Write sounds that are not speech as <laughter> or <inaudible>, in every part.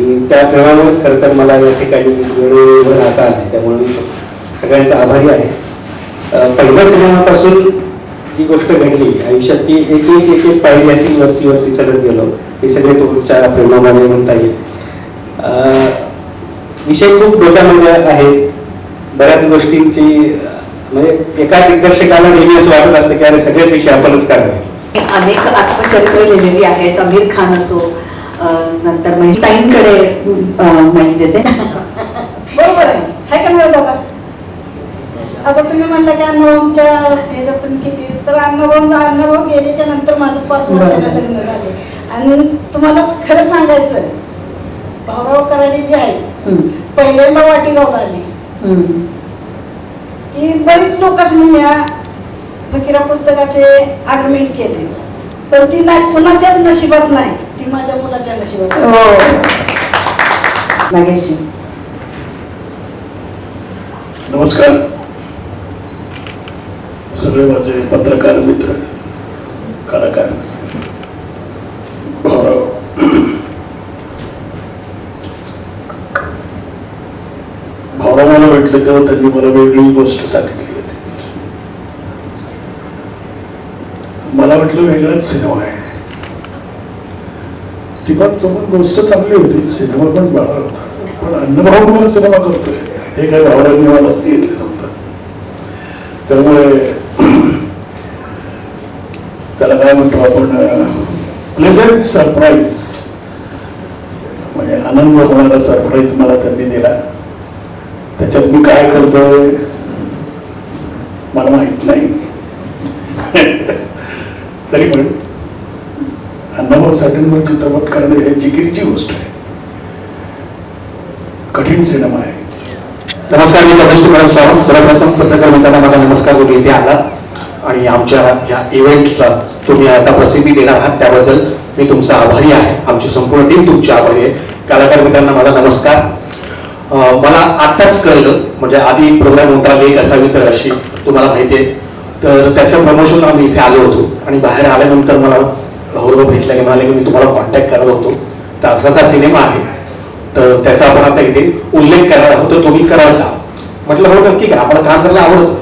आणि त्या प्रेमामुळेच खरं तर मला या ठिकाणी वेळोवेळी राहता आले. त्यामुळे मी सगळ्यांचा आभारी आहे. पहिल्या सिनेमापासून जी गोष्ट घडली आयुष्यात ती एक एक एक एक पायरी अशी वरती वरती चढत गेलो. हे सगळे तुमच्या प्रेमामध्ये म्हणता येईल. विषय खूप डोक्यामध्ये आहे. बऱ्याच गोष्टींची म्हणजे एका दिग्दर्शकाला नेहमी असं वाटत असतं की अरे सगळेच विषय आपणच करावे. अनेक आत्मचरित्र लिहिलेली आहेत. अमीर खान असो अं, नंतर महिलांकडे माहिती देते. बरोबर आहे. हाय का नाही बघा आता तुम्ही म्हणलं की अनुभवच्या ह्याच्यात तुम्ही किती तर अनुभव अनुभव गेल्याच्यानंतर माझं पाच वर्षाला लग्न झाले. आणि तुम्हालाच खरं सांगायचं भाऊराव कराडे जे आहे पहिल्यांदा वाटेगावला आले. की बरीच लोकांनी मी या फकीरा पुस्तकाचे आग्रमेंट केले. पण ती नाही कुणाच्याच नशिबात नाही. माझ्या मुलाच्या नशिबात. हो. नमस्कार. सगळे माझे पत्रकार मित्र कलाकार भाऊराव भाऊराव मला भेटले तेव्हा त्यांनी मला वेगळी गोष्ट सांगितली होती. मला वाटलं वेगळाच सिनेमा आहे. ती पण तो पण गोष्ट चांगली होती. सिनेमा पण बरा होता. पण अण्णाभाऊ मला सिनेमा करतोय. हे काही भावरांनी मला सांगितलं नव्हतं त्यामुळे <clears throat> त्याला काय म्हणतो आपण प्लेझंट सरप्राईज म्हणजे आनंद होणारा सरप्राईज मला त्यांनी दिला. त्याच्यात मी काय करतोय मला माहीत नाही. <laughs> तरी पण अण्णाभाऊ साठेंवर चित्रपट करणे हे जिकिरीची गोष्ट आहे. कठीण सिनेमा आहे. नमस्कार मी रमेश तुकाराम सावंत सर्वप्रथम पत्रकार मित्रांना माझा नमस्कार तुम्ही इथे आला. आणि आमच्या या इव्हेंटला तुम्ही आता प्रसिद्धी देणार आहात त्याबद्दल मी तुमचा आभारी आहे. आमची संपूर्ण टीम तुमची आभारी आहे. कलाकार मित्रांना माझा नमस्कार. मला आत्ताच कळलं म्हणजे आधी प्रोग्राम होता लेख असावी तर अशी तुम्हाला माहिती आहे. तर त्याच्या प्रमोशनला आम्ही इथे आलो होतो. आणि बाहेर आल्यानंतर मला राहुल भेटला की म्हणाले की मी तुम्हाला कॉन्टॅक्ट करत होतो. तर असा सिनेमा आहे. तर त्याचा आपण आता इथे उल्लेख करणार आहोत. तर तुम्ही कराल का? म्हटलं हो नक्की करा. आपण काम करायला आवडतं.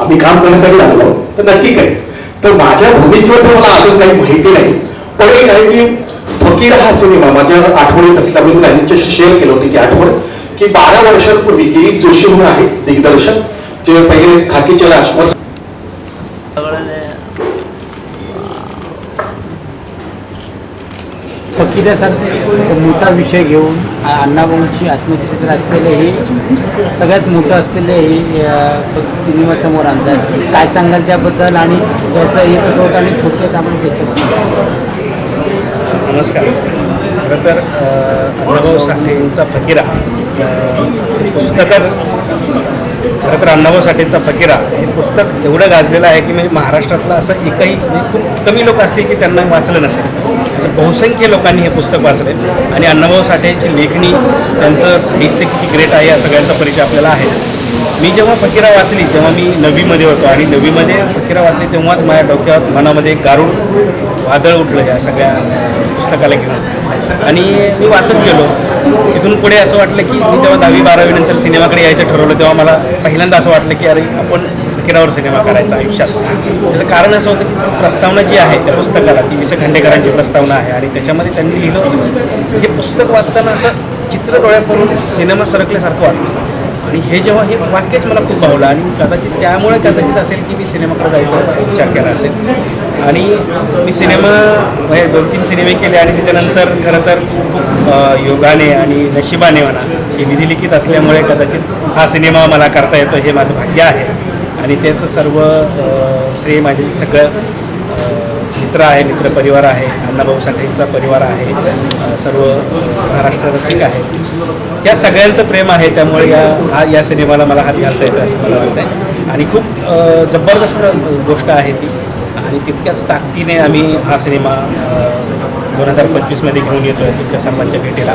आम्ही काम करण्यासाठी आलो तर नक्की करेल तर माझ्या भूमिकेबद्दल मला अजून काही माहिती नाही. पण एक आहे की फकीर हा सिनेमा माझ्या आठवणीत असल्यामुळे मी त्यांच्याशी शेअर केलं होतं की आठवण की बारा वर्षांपूर्वी गिरीश जोशी म्हणून आहे दिग्दर्शक जे पहिले खाकीचे राजकुमार फकीरासारखा मोठा विषय घेऊन अण्णाभाऊंची आत्मचरित्र असलेले हे सगळ्यात मोठं असलेलं हे सिनेमासमोर आणतात. काय सांगाल त्याबद्दल आणि त्याचं हे कसं होतं आणि थोडक्यात आपण त्याच्याबद्दल नमस्कार. खरं तर अण्णाभाऊ साठे यांचा फकीरा पुस्तकच खरं तर अण्णाभाऊ साठेंचा फकीरा हे पुस्तक एवढं गाजलेलं आहे की म्हणजे महाराष्ट्रातलं असं एकही म्हणजे खूप कमी लोक असतील की त्यांना वाचलं नसेल. म्हणजे बहुसंख्य लोकांनी हे पुस्तक वाचले. आणि अण्णाभाऊ साठेंची लेखणी त्यांचं साहित्य किती ग्रेट आहे या सगळ्यांचा परिचय आपल्याला आहे. मी जेव्हा फकीरा वाचली तेव्हा मी नवीमध्ये होतो आणि नवीमध्ये फकीरा वाचली तेव्हाच माझ्या डोक्यात मनामध्ये एक गारुड वादळ उठलं या सगळ्या पुस्तकाला घेऊन. आणि मी वाचत गेलो. इथून पुढे असं वाटलं की मी जेव्हा दहावी बारावीनंतर सिनेमाकडे यायचं ठरवलं तेव्हा मला पहिल्यांदा असं वाटलं की अरे आपण फकीरावर सिनेमा करायचा आयुष्यात. त्याचं कारण असं होतं की ती प्रस्तावना जी आहे त्या पुस्तकाला ती विस खांडेकरांची प्रस्तावना आहे आणि त्याच्यामध्ये त्यांनी लिहिलं होतं हे पुस्तक वाचताना असं चित्र डोळ्याकडून सिनेमा सरकल्यासारखं वाटलं आणि हे जेव्हा हे वाक्यच मला खूप भावलं आणि कदाचित त्यामुळे कदाचित असेल की मी सिनेमाकडे जायचा विचार केला असेल. आणि मी सिनेमा म्हणजे दोन तीन सिनेमे केले आणि त्याच्यानंतर खरं तर योगाने आणि नशिबाने म्हणा हे विधिलिखित असल्यामुळे कदाचित हा सिनेमा मला करता येतो हे माझं भाग्य आहे. आणि त्याचं सर्व श्रेय माझे सगळं मित्र आहे मित्रपरिवार आहे अण्णाभाऊ साठेंचा परिवार आहे सर्व महाराष्ट्र रसिक आहे. या सगळ्यांचं प्रेम आहे त्यामुळे या हा या सिनेमाला मला हात घालता येतं असं मला वाटतं आहे आणि खूप जबरदस्त गोष्ट आहे ती. आणि तितक्याच ताकदीने आम्ही हा सिनेमा दोन हजार पंचवीसमध्ये घेऊन येतो आहे तुमच्या सर्वांच्या भेटीला.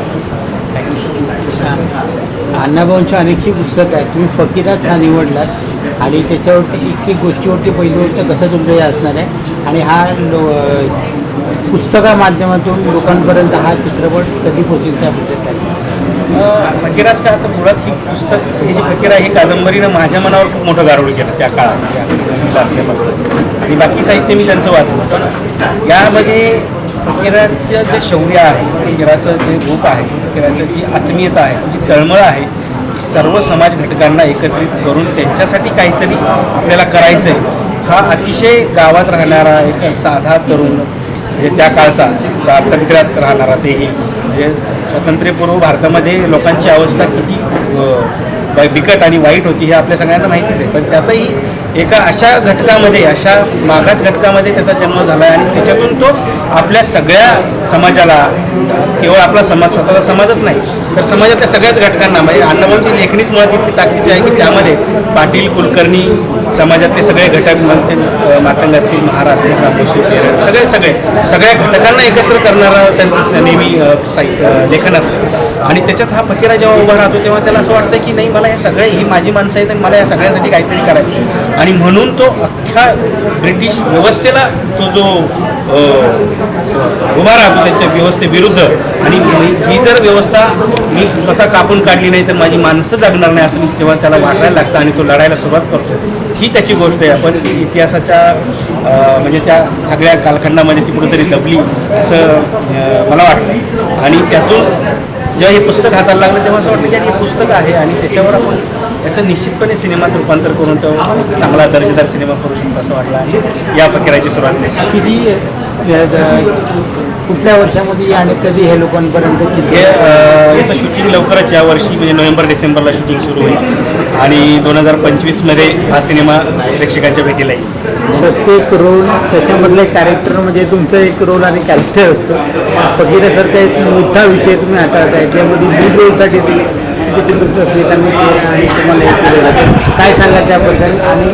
थँक्यू अण्णाभाऊंच्या अनेकशी पुस्तक आहे तुम्ही फकीराच हा निवडलात. आणि त्याच्यावरती इतकी गोष्टीवरती पहिली कसं तुमचं हे असणार आहे? आणि हा लो पुस्तका माध्यमातून लोकांपर्यंत हा चित्रपट कधी पोहोचेल त्याबद्दल काय फकीराज का आता मुळात ही पुस्तक ही जी फकीरा ही कादंबरीनं माझ्या मनावर खूप मोठं गारुड केलं त्या काळात त्या असल्यापासून आणि बाकी साहित्य मी त्यांचं वाचलं. पण यामध्ये फकीराचं जे शौर्य आहे फकीराचं जे रूप आहे फकीराचं जी आत्मीयता आहे जी तळमळ आहे सर्व समाज घटकांना एकत्रित करून त्यांच्यासाठी काहीतरी आपल्याला करायचं आहे हा अतिशय गावात राहणारा एक साधा तरुण म्हणजे त्या काळचा स्वातंत्र्यात राहणारा तेही. म्हणजे स्वातंत्र्यपूर्व भारतामध्ये लोकांची अवस्था किती बिकट आणि वाईट होती हे आपल्या सगळ्यांना माहितीच आहे. पण त्यातही एका अशा घटकामध्ये अशा मागास घटकामध्ये त्याचा जन्म झाला आहे आणि त्याच्यातून तो आपल्या सगळ्या समाजाला केवळ आपला समाज स्वतःचा समाजच नाही तर समाजातल्या सगळ्याच घटकांना म्हणजे अण्णाभाऊंची लेखणीच मुळात इतकी ताकदीची आहे की त्यामध्ये पाटील कुलकर्णी समाजातले सगळे घटक म्हणते मातंग असतील महार असतील रामोशी केरळ सगळे सगळे सगळ्या घटकांना एकत्र करणारं त्यांचं नेहमी साहित्य लेखन असतं. आणि त्याच्यात हा फकीरा जेव्हा उभा राहतो तेव्हा त्याला असं वाटतं की नाही मला हे सगळे ही माझी माणसं आहेत आणि मला या सगळ्यासाठी काहीतरी करायचं आणि म्हणून तो अख्ख्या ब्रिटिश व्यवस्थेला तो जो उभा राहतो त्यांच्या व्यवस्थेविरुद्ध. आणि ही जर व्यवस्था मी स्वतः कापून काढली नाही तर माझी माणसं जगणार नाही असं जेव्हा त्याला वाटायला लागतं आणि तो लढायला सुरुवात करतो. ही त्याची गोष्ट आहे. आपण इतिहासाच्या म्हणजे त्या सगळ्या कालखंडामध्ये ती कुठेतरी दबली असं मला वाटतं. आणि त्यातून जेव्हा हे पुस्तक हाताला लागलं तेव्हा असं वाटलं की हे पुस्तक आहे आणि त्याच्यावर आपण याचं निश्चितपणे सिनेमात रूपांतर करून तो चांगला दर्जेदार सिनेमा करू शकतो असं वाटलं. आणि या फकीराची सुरुवात झाली. किती कुठल्या वर्षामध्ये आणि कधी हे लोकांपर्यंत हे याचं शूटिंग लवकरच या वर्षी म्हणजे नोव्हेंबर डिसेंबरला शूटिंग सुरू होईल आणि दोन हजार पंचवीसमध्ये हा सिनेमा प्रेक्षकांच्या भेटीला येईल प्रत्येक रोल त्याच्यामधले कॅरेक्टर म्हणजे तुमचं एक रोल आणि कॅरेक्टर असतं फकीरासारखा एक मोठा विषय तुम्ही हाताळताय त्यामध्ये लीड रोलसाठी ते किती तुमचं स्मितांनी आणि तुम्हाला हे काय सांगा त्याबद्दल आणि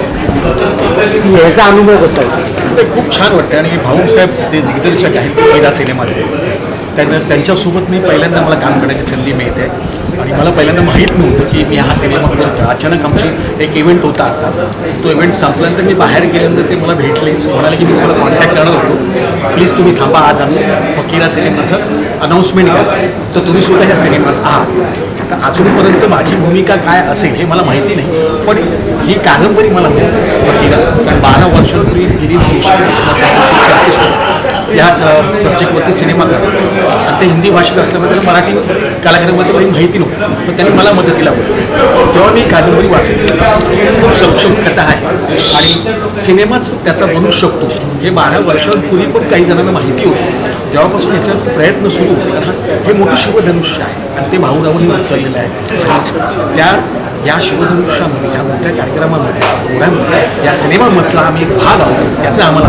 याचा अनुभव कसा आहे? ते खूप छान वाटतं आणि हे भाऊसाहेब ते दिग्दर्शक आहेत पहिला सिनेमाचे. त्यांना त्यांच्यासोबत मी पहिल्यांदा मला काम करण्याची संधी मिळते. आणि मला पहिल्यांदा माहीत नव्हतं की मी हा सिनेमा करतो अचानक आमची एक इव्हेंट होता आता. तो इव्हेंट संपल्यानंतर मी बाहेर गेल्यानंतर ते मला भेटले. म्हणाले की मी तुम्हाला कॉन्टॅक्ट करणार होतो. प्लीज तुम्ही थांबा आज आम्ही फकीरा सिनेमाचं अनाऊन्समेंट करा. तर तुम्ही सुद्धा ह्या सिनेमात आहात. तर अजूनपर्यंत माझी भूमिका काय असेल हे मला माहिती नाही पण ही कादंबरी मला मिळते. फकीरा कारण बारा वर्षांपूर्वी गिरीश जोशी असिस्टंट या सब्जेक्टवरती सिनेमा करतात आणि ते हिंदी भाषेत असल्यामुळे त्याला मराठी कलाकारांबद्दल काही माहिती नव्हती. पण त्यांनी मला मदतीला होती तेव्हा मी कादंबरी वाचली खूप सक्षम कथा आहे. आणि सिनेमाच त्याचा बनू शकतो. हे बारा वर्षांपूर्वी पण काही जणांना माहिती होती. तेव्हापासून याच्यावर प्रयत्न सुरू होते कारण हे मोठं शिवधनुष्य आहे आणि ते भाऊरावांनी उचललेलं आहे. त्या या शिवधनुष्यामध्ये या मोठ्या कार्यक्रमामध्ये घोड्यामध्ये या सिनेमामधला आम्ही एक भाग आहोत याचा आम्हाला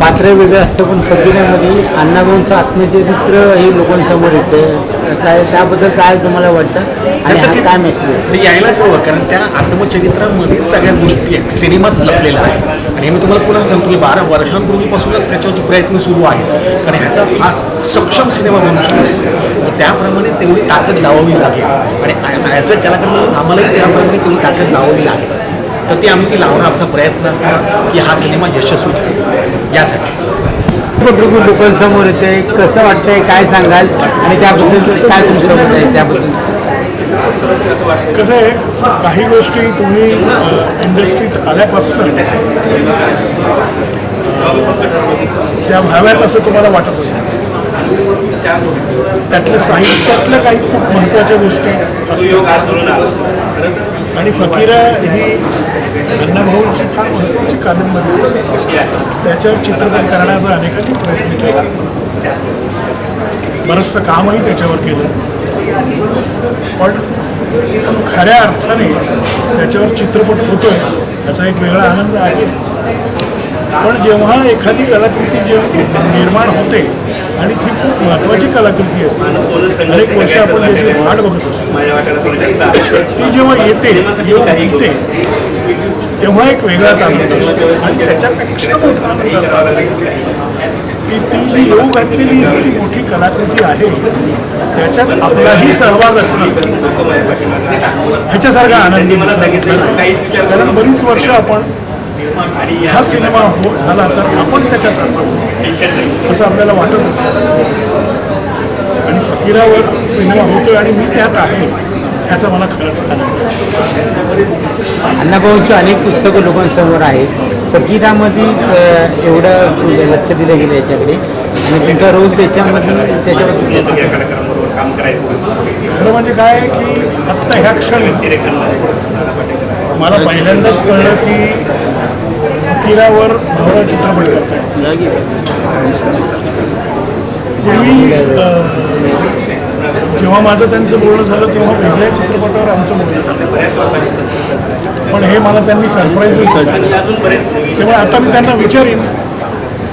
पात्र वेगळं असतं पण सगळ्यामध्ये अण्णाभाऊंचं आत्मचरित्र हे लोकांसमोर येतं. काय त्याबद्दल काय तुम्हाला वाटतं? आणि हा काय मेसेज ते यायलाच हवं कारण त्या आत्मचरित्रामध्येच सगळ्या गोष्टी आहेत सिनेमाच लपलेला आहे आणि हे मी तुम्हाला पुन्हा सांगतो की बारा वर्षांपूर्वीपासूनच त्याच्यावरती प्रयत्न सुरू आहेत. कारण ह्याचा हा सक्षम सिनेमा बनू शकतो. त्याप्रमाणे तेवढी ताकद लावावी लागेल. आणि ॲज अ कलाकार म्हणून आम्हालाही त्याप्रमाणे तेवढी ताकद लावावी लागेल. तर ती आम्ही ती लावणं आमचा प्रयत्न असणार की हा सिनेमा यशस्वी ठरेल. यासाठी. चित्रपट लोकांसमोर येते कसं वाटतंय काय सांगाल? आणि त्याबद्दल काय तुमचं मत आहे त्याबद्दल? कसं आहे काही गोष्टी तुम्ही इंडस्ट्रीत आल्यापासून त्या व्हाव्यात असं तुम्हाला वाटत असतं. त्यातल्या साहित्यातल्या काही खूप महत्त्वाच्या गोष्टी असतात. आणि फकीरा ही अण्णाभाऊंची फार महत्त्वाची कादंबरी त्याच्यावर चित्रपट करण्याचा अनेकांनी प्रयत्न केला. बरंचसं कामही त्याच्यावर केलं. पण खऱ्या अर्थाने त्याच्यावर चित्रपट होतोय याचा एक वेगळा आनंद आहेच. पण जेव्हा एखादी कलाकृती जे निर्माण होते आणि ती खूप महत्त्वाची कलाकृती असते अनेक वर्ष आपण त्याची वाट बघत असतो. ती जेव्हा येते येऊन निघते तेव्हा एक वेगळाच आनंद असतो. आणि त्याच्यापेक्षा मोठा आनंद असा की ती जी येऊ घातलेली इतकी मोठी कलाकृती आहे त्याच्यात आपलाही सहभाग असणं ह्याच्यासारखा आनंदी कारण बरीच वर्ष आपण हा सिनेमा हो झाला तर आपण त्याच्यात असावं. असं आपल्याला वाटत असतं. आणि फकीरावर सिनेमा होतोय आणि मी त्यात आहे ह्याचा मला खरंच आनंद आहे. अण्णाभाऊंची अनेक पुस्तकं लोकांसमोर आहेत. फकीरामध्ये अ, एवढं लक्ष दिलं गेलं याच्याकडे. आणि तुमचा रोल त्याच्यामध्ये त्याच्यामध्ये खरं म्हणजे काय की आत्ता ह्या क्षणी मला पहिल्यांदाच कळलं की तीरावर भावना चित्रपट करतायत. पूर्वी जेव्हा माझं त्यांचं बोलणं झालं तेव्हा वेगळ्या चित्रपटावर आमचं बोलणं झालं. पण हे मला त्यांनी सरप्राईजच दिलं. त्यामुळे आता मी त्यांना विचारेन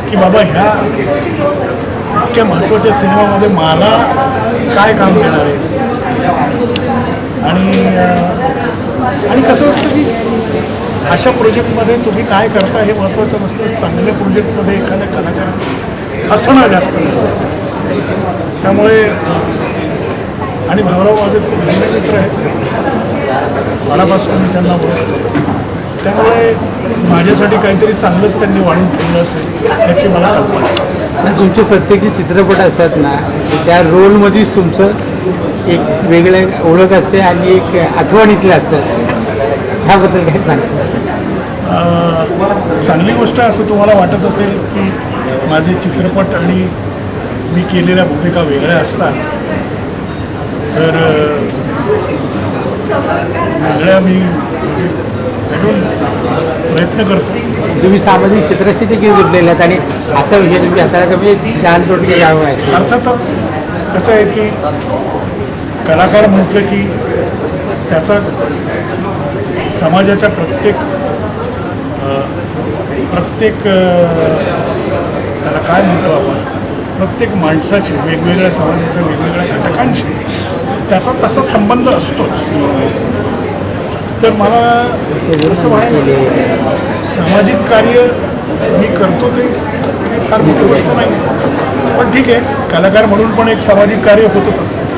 की बाबा ह्या इतक्या महत्त्वाच्या सिनेमामध्ये मला काय काम देणार आहे? आणि आणि कसं असतं की अशा प्रोजेक्टमध्ये तुम्ही काय करता हे महत्त्वाचं नसतं. चांगल्या प्रोजेक्टमध्ये एखाद्या कलाकार असणं जास्त महत्त्वाचं असतं. त्यामुळे आणि भावराव माझे खूप जुने मित्र आहेत. मनापासून मी त्यांना ओळखतो. त्यामुळे माझ्यासाठी काहीतरी चांगलंच त्यांनी वाढून ठेवलं असेल याची मला कल्पना आहे. सर तुमचे प्रत्येक चित्रपट असतात ना त्या रोलमध्येच तुमचं एक वेगळं ओळख असते आणि एक आठवणीतलं असतं ह्याबद्दल काय सांगता चांगली गोष्ट असं तुम्हाला वाटत असेल की माझे चित्रपट आणि मी केलेल्या भूमिका वेगळ्या असतात. तर वेगळ्या मी म्हणजे प्रयत्न करतो. तुम्ही सामाजिक क्षेत्राशी देखील जुडलेले आहेत आणि असा विषय तुम्ही हाताळायचा म्हणजे ज्ञान तोडगे यावं आहे. अर्थातच कसं आहे की कलाकार म्हटलं की त्याचा समाजाच्या प्रत्येक प्रत्येक त्याला काय म्हणतो आपण? प्रत्येक माणसाचे वेगवेगळ्या समाजाच्या वेगवेगळ्या घटकांशी त्याचा तसा संबंध असतोच. तर मला असं म्हणायचं सामाजिक कार्य मी करतो ते फार मोठी गोष्ट नाही. पण ठीक आहे कलाकार म्हणून पण एक सामाजिक कार्य होतच असतं.